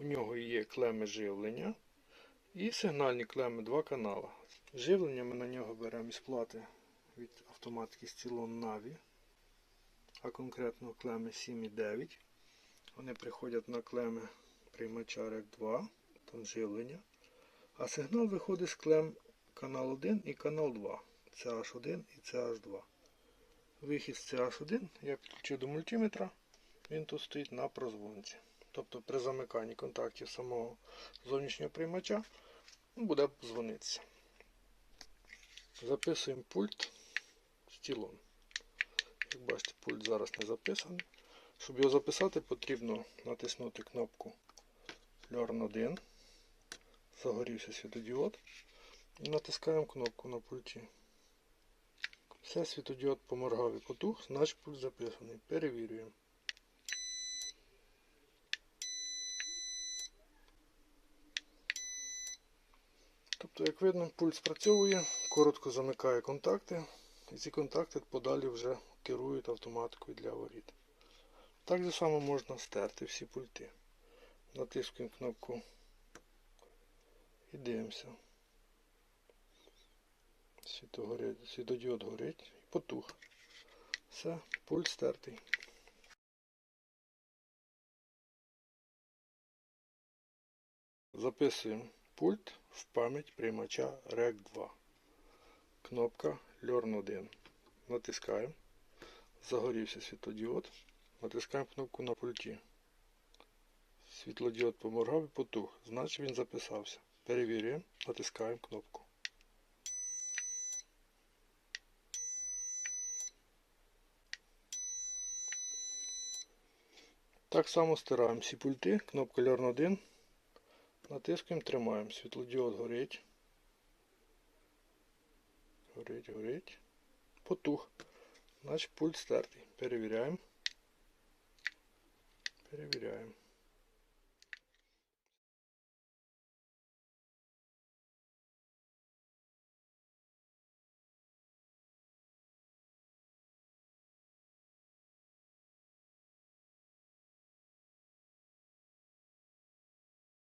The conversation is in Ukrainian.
У нього є клеми живлення і сигнальні клеми, два канала. Живлення ми на нього беремо із плати від автоматики Stylon Navi, а конкретно клеми 7 і 9. Вони приходять на клеми приймача REC 2, там живлення. А сигнал виходить з клем канал 1 і канал 2. CH1 і CH2. Вихід з CH1 я підключив до мультиметра. Він тут стоїть на прозвонці. Тобто при замиканні контактів самого зовнішнього приймача буде дзвонитися. Записуємо пульт стілон. Як бачите, пульт зараз не записаний. Щоб його записати, потрібно натиснути кнопку Learn 1. Загорівся світодіод. І натискаємо кнопку на пульті. Все, світодіод поморгав і потух, значить пульт записаний. Перевірюємо. Тобто, як видно, пульт спрацьовує, коротко замикає контакти, і ці контакти подалі вже керують автоматикою для воріт. Так само можна стерти всі пульти. Натискуємо кнопку і дивимося. Світо світодіод горить і потух. Все, пульт стертий. Записуємо пульт в пам'ять приймача REC 2. Кнопка Learn 1. Натискаємо. Загорівся світлодіод. Натискаємо кнопку на пульті. Світлодіод поморгав і потух. Значить він записався. Перевірюємо. Натискаємо кнопку. Так само стираємо всі пульти. Кнопка Learn 1. Натискуємо, тримаємо. Світлодіод горить. Горить, горить. Потух. Значить пульт. Перевіряємо. Перевіряємо.